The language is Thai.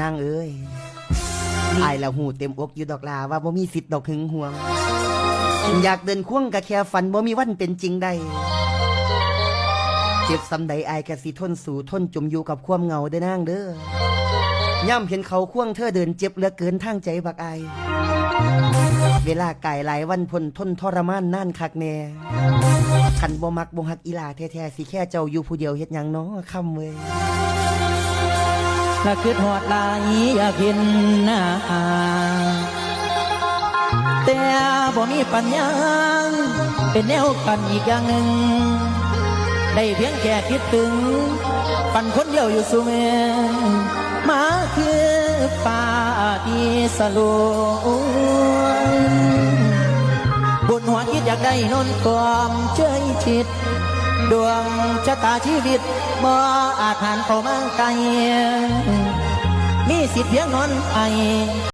นางเอ้ยอายละหูเต็มอกอยู่ดอกลาว่าบ่มีสิทธิ์ดอกหึงหวง อยากเดินควงกะแค่ฝันบ่มีวันเป็นจริงได้เจ็บสำใดอายกะสิทนสู่ทนจมอยู่กับความเหงาเด้อนางเด้อย่ำเห็นเขาควงเธอเดินเจ็บเหลือเกินทางใจบักอายเวลาไก่หลายวันพนทนทรมานน่านคักแน่คันบ่มักบ่ฮักอีหลาแท้ๆสิแค่เจ้าอยู่ผู้เดียวเฮ็ดหยังน้อคำเว้ย ถ้าคิดหอดลายอยากเห็นหน้าแต่บ่มีปัญญาเป็นแนวกันอีกอย่างหนึ่งได้เพียงแค่คิดถึง ปันคนเดียวอยู่สูเมมาคือป่าที่สลวบุญหัวคิดอยากได้นนความเชยชิด ดวงชะตาชีวิตบ่อาจผ่านเข้ามาไกลมีสิทธิ์เพียงนอนไอ